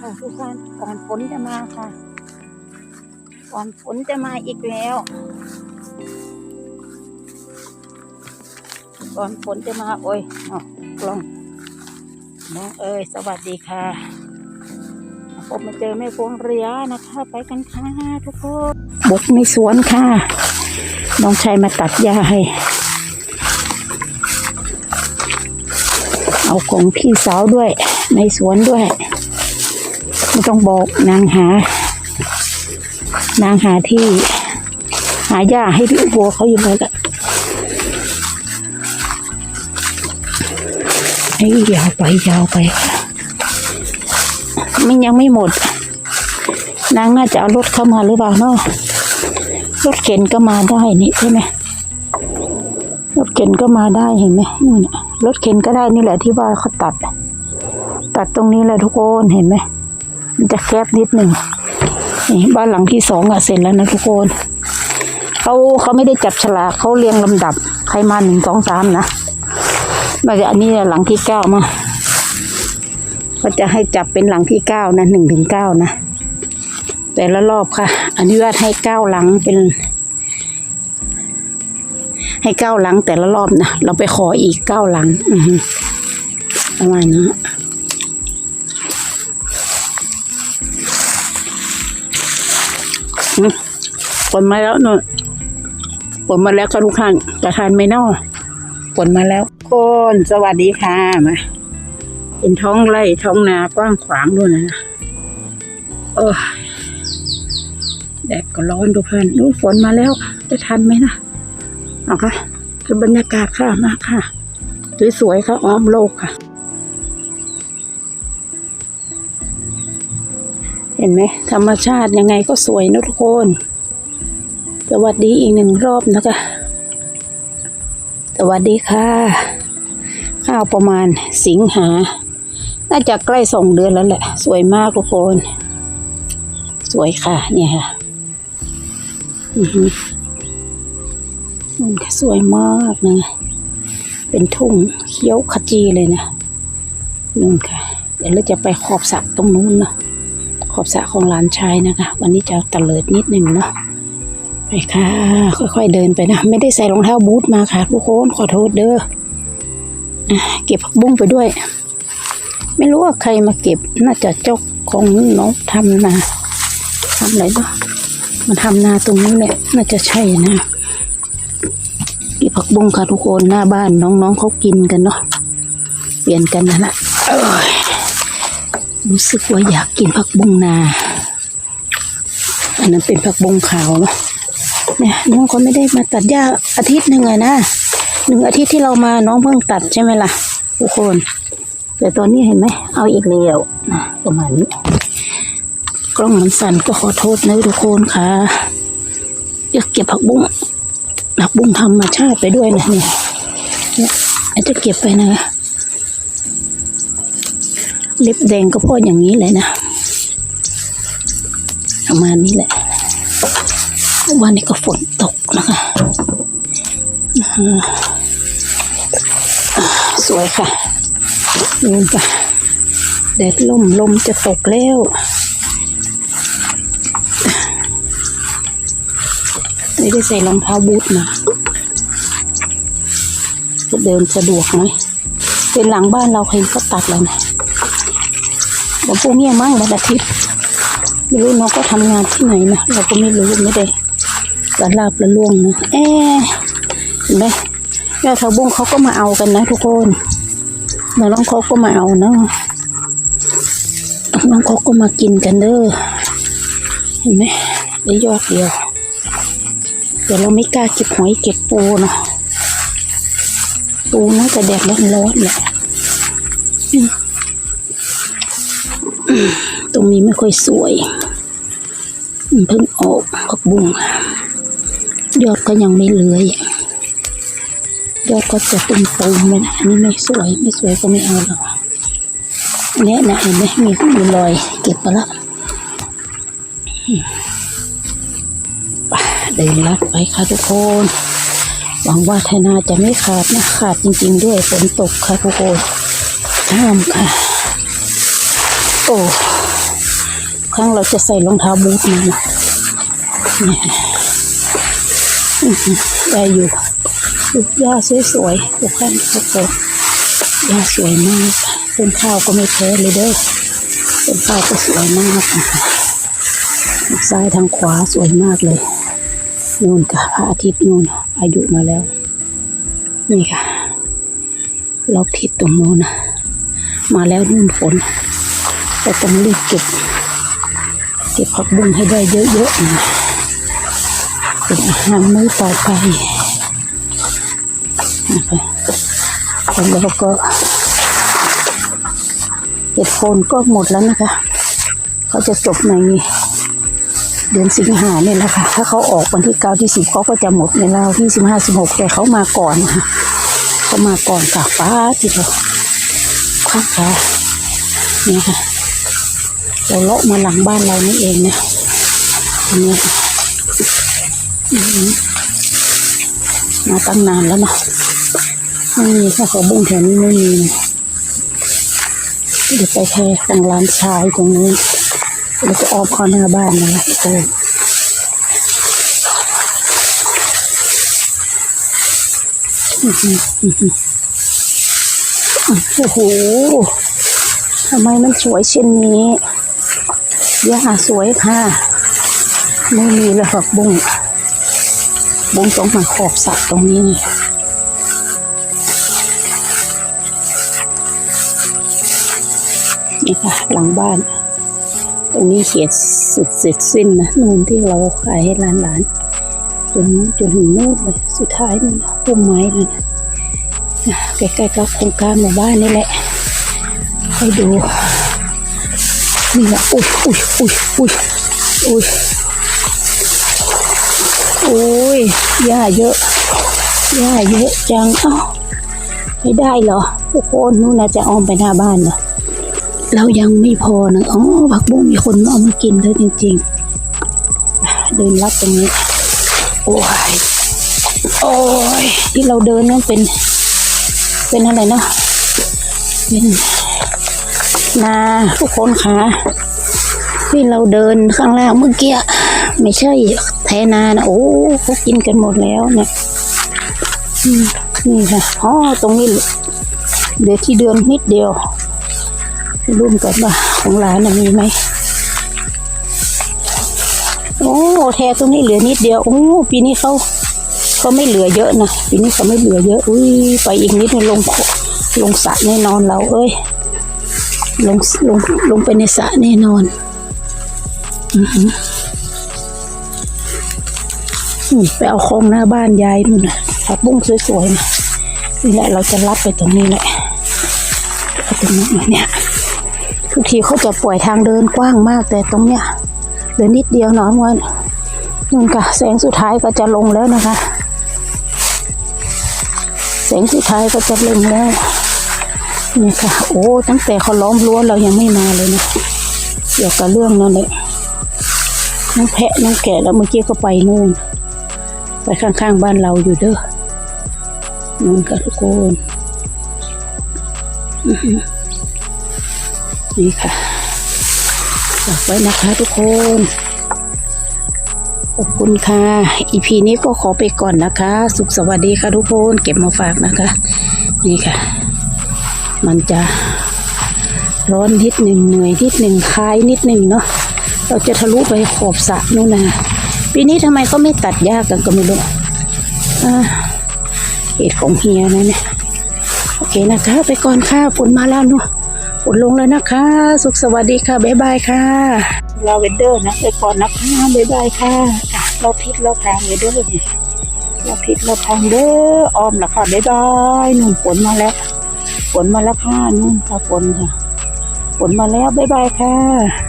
ค่ะทุกท่านก่อนฝนจะมาค่ะ ก่อนฝนจะมาอีกแล้ว ก่อนฝนจะมาโอ้ยเอกล้องน้องเอ้ยสวัสดีค่ะพบมาเจอแม่พวงเรียนะคะ ไปกันค่ะทุกคนบุกในสวนค่ะ น้องชายมาตัดหญ้าให้เอาของพี่สาวด้วยในสวนด้วย ไม่ต้องบอกนางหา นางหาที่ หาหญ้าให้พี่บัวเขาอยู่เลยละไอ้ยยาวไปยาวไปมันยังไม่หมด นางน่าจะเอารถเข้ามาหรือเปล่าเนาะรถเข็นก็มาได้นี่ใช่ไหมรถเข็นก็มาได้เห็นไหมนู่นรถเข็นก็ได้นี่แหละที่ว่าเขาตัด ตัดตรงนี้แหละทุกคนเห็นไหม มันจะแคบนิดหนึ่งนี่บ้านหลังที่สองอะเสร็จแล้วนะทุกคนเขาเขาไม่ได้จับฉลากเขาเรียงลำดับ ใครมาหนึ่งสองสามนะน่าจะอันนี้หลังที่เก้ามาเขาจะให้จับเป็นหลังที่เก้านะหนึ่งถึงเก้านะแต่ละรอบค่ะอนุญาตให้เก้าหลังเป็น ให้เก้าหลังแต่ละรอบนะเราไปขออีกเก้าหลัง อืประมาณนั้ ฝนมาแล้วเนอะผลมาแล้วค่ะทุกท่านจะทานไหม่นอผลมาแล้วคนสวัสดีค่ะมาเป็นท้องไร่ท้องนากว้างขวางด้วยนะโอ้แดดก็ร้อนทุกท่านดูฝนมาแล้ว จะทันไหมนะเอาค่ะคือบรรยากาศค่ะมากค่ะสวยๆค่ะอ้อมโลกค่ะ ห็นไหมธรรมชาติยังไงก็สวยนะทุกคน สวัสดีอีกหนึ่งรอบนะคะ สวัสดีค่ะข้าวประมาณสิงหา น่าจะใกล้สองเดือนแล้วแหละ สวยมากทุกคน สวยค่ะ เนี่ยค่ะอือมันก็สวยมากนะ เป็นทุ่งเขียวขจีเลยนะนู่นค่ะ เดี๋ยวเราจะไปขอบสระตรงนู้นเนาะ ขอบสระของหลานชายนะคะ วันนี้จะตะเลิดนิดหนึ่งเนาะไปค่ะ ค่อยๆเดินไปนะ ไม่ได้ใส่รองเท้าบูทมาค่ะ ทุกคนขอโทษเด้อเก็บผักบุ้งไปด้วย ไม่รู้ว่าใครมาเก็บน่าจะเจ้าของน้องทำนาทำอะไรเนาะมันทำนาตรงนี้แหละน่าจะใช่นะเก็บผักบุ้งค่ะทุกคนหน้าบ้านน้องๆเขากินกันเนาะเปลี่ยนกันนะนะ รู้สึกว่าอยากกินผักบุ้งนา อันนั้นเป็นผักบุ้งขาวเนาะเนี่ยน้องเขาไม่ได้มาตัดหญ้าอาทิตย์หนึ่งเลยนะหนึ่งอาทิตย์ที่เรามาน้องเพิ่งตัดใช่ไหมล่ะทุกคน แต่ตอนนี้เห็นไหมเอาอีกแล้วนะประมาณนี้ กล้องมันสั่นก็ขอโทษนะทุกคนค่ะอยากเก็บผักบุ้งผักบุ้งธรรมชาติไปด้วยนะเนี่ยเนี่ยอาจจะเก็บไปนะ เล็บแดงก็พราะอย่างนี้เลยนะประมาณนี้แหละวันนี้ก็ฝนตกนะคะสวยค่ะนี่ค่ะแดดล่มลมจะตกแล้วไม่ได้ใส่รองเท้าบูทมาจะเดินสะดวกไหมเป็นหลังบ้านเราใครก็ตัดแล้วนะ วันพรุ่งนี้มั่งวันอาทิตย์ไม่รู้น้องก็ทำงานที่ไหนนะเราก็ไม่รู้ไม่ได้ละลาบละล่วงนะเอ๊เห็นไหมแม่ทาบุ้งเขาก็มาเอากันนะทุกคนน้องเขาก็มาเอาเนาะน้องเขาก็มากินกันเด้อเห็นไหมได้ยอดเดียวเดี๋ยวเราไม่กล้าเก็บหอยเก็บปูเนาะปูน่าจะแดดร้อนๆแหละ ตรงนี้ไม่ค่อยสวยเพิ่งออกผักบุ้งยอดก็ยังไม่เลื้อยยอดก็จะเป็นปูมเลยนะอันนี้ไม่สวยไม่สวยก็ไม่เอาหรอกนเนี้ยนะเห็นไหมมีมีรอยเก็บไปละไปเดินลัดไปค่ะทุกคน หวังว่าไทนาจะไม่ขาดนะขาดจริง ๆ ด้วยฝนตกค่ะทุกคนห้ามค่ะ โอ้ครั้งเราจะใส่รองเท้าบูทมานะได้อยู่หญ้าสวยๆทุกท่านทุกคนหญ้าสวยมากต้นข้าวก็ไม่แพ้เลยเด้อต้นข้าวก็สวยมากทางซ้ายทางขวาสวยมากเลยนู่นค่ะพระอาทิตย์นู่นอายุมาแล้ว นี่ค่ะเราทิศตรงโน้นนะมาแล้วนู่นฝน เราต้องรีบเก็บเก็บผักบุ้งให้ได้เยอะๆนะเป็นอาหารมื้อต่อไปนะคะแล้วก็เห็ดโคนก็หมดแล้วนะคะเขาจะจบในเดือนสิงหาเนี่ยแหละค่ะ ถ้าเขาออกวันที่เก้าที่สิบเขาก็จะหมดในราวที่สิบห้าสิบหกแต่เขามาก่อนนะคะเขามาก่อนกาฟ้าที่เราข้างขาเนี่ยค่ะ เราเลาะมาหลังบ้านเรานี่เองนะอันนี้ค่มาตั้งนานแล้วเนาะไม่มีค่ะเขาบุ้งแถวนี้ไม่มีเดี๋ยวไปแค่ตรงร้านชายตรงนี้แล้วก็ออกข้าหน้าบ้านนะโอ้โอ้โหทำไมมันสวยเช่นนี้ ย่าสวยค่ะไม่มีเลยผักบุ้งบุ้งต้องมาขอบสระตรงนี้นี่นี่ค่ะหลังบ้าน ตรงนี้เขียนสุดเสร็จสิ้นนะนู่นที่เราขายให้ร้านหลานๆจนจนถึงนู่นเลยสุดท้ายนู่นนะพุ่มไม้นั่นะใกล้ๆกับโครงการหมู่บ้านนี่แหละให้ดู นี่แหละอุ้ยอุ้ยอุ้ยอุ้ยอุ้ยอุ้ยหญ้าเยอะหญ้าเยอะจังเอ้าไม่ได้เหรอทุกคนนู่นนะจะอ้อมไปหน้าบ้านเหรอเรายังไม่พอนะอ๋อผักบุ้งมีคนมาเอามากินแล้วจริงๆ เดินลัดตรงนี้ โอ้ยโอ้ยที่เราเดินนั่นเป็น เป็นอะไรนะเป็น นาทุกคนคะที่เราเดินข้างล่างเมื่อกี้ไม่ใช่แทนานะโอ้เขากินกันหมดแล้วเนี่ยนี่ค่ะอ๋อตรงนี้เหลือที่เดินนิดเดียวรุ่มกันว่าของหลานมีไหมโอ้แทตรงนี้เหลือนิดเดียวโอ้ปีนี้เขาเขาไม่เหลือเยอะนะปีนี้เขาไม่เหลือเยอะอุ้ยไปอีกนิดนึงลงลงสระแน่นอนเราเอ้ย ลงลงลงไปในสระแน่นอนอือหือนี่ไปเอาของหน้าบ้านยายนู่นนะผักบุ้งสวยๆนะนี่แหละเราจะรับไปตรงนี้แหละตรงนี้เนี่ยทุกทีเขาจะปล่อยทางเดินกว้างมากแต่ตรงเนี้ยเหลือนิดเดียวเนาะวันนู่นค่ะ แสงสุดท้ายก็จะลงแล้วนะคะ แสงสุดท้ายก็จะลงแล้ว นี่ค่ะ โอ้ ตั้งแต่เขาล้อมรั้วเรายังไม่มาเลยนะเกี่ยวกับเรื่องนั้นเลยน้องแพะน้องแกะแล้วเมื่อกี้ก็ไปนู่น ไปข้างๆบ้านเราอยู่เด้อนู่นค่ะทุกคนนี่ค่ะฝากไว้นะคะทุกคน ขอบคุณค่ะ อีพีนี้ก็ขอไปก่อนนะคะ สุขสวัสดีค่ะทุกคน เก็บมาฝากนะคะ นี่ค่ะ มันจะร้อนนิดหนึ่งเหนื่อยนิดหนึ่งคลายนิดหนึ่งเนาะเราจะทะลุไปขอบสระนู่นนะปีนี้ทำไมเขาไม่ตัดหญ้ากันก็ไม่รู้อ่เหตุของเฮียนะเนี่ยโอเคนะคะ ไปก่อนค่ะฝนมาแล้วเนาะฝนลงแล้วนะคะ สุขสวัสดีค่ะบ๊ายบายค่ะลาเวนเดอร์นะไปก่อนนะคะบ๊ายบายค่ะเราพิษเราทางเลยเด้อเนี่ยเราพิษเราทางเด้อออมละค่ะบ๊ายบายหนุ่นฝนมาแล้ว ฝนมาแล้วค่ะนู่นค่ะฝนค่ะ ฝนมาแล้ว บ๊ายบายค่ะ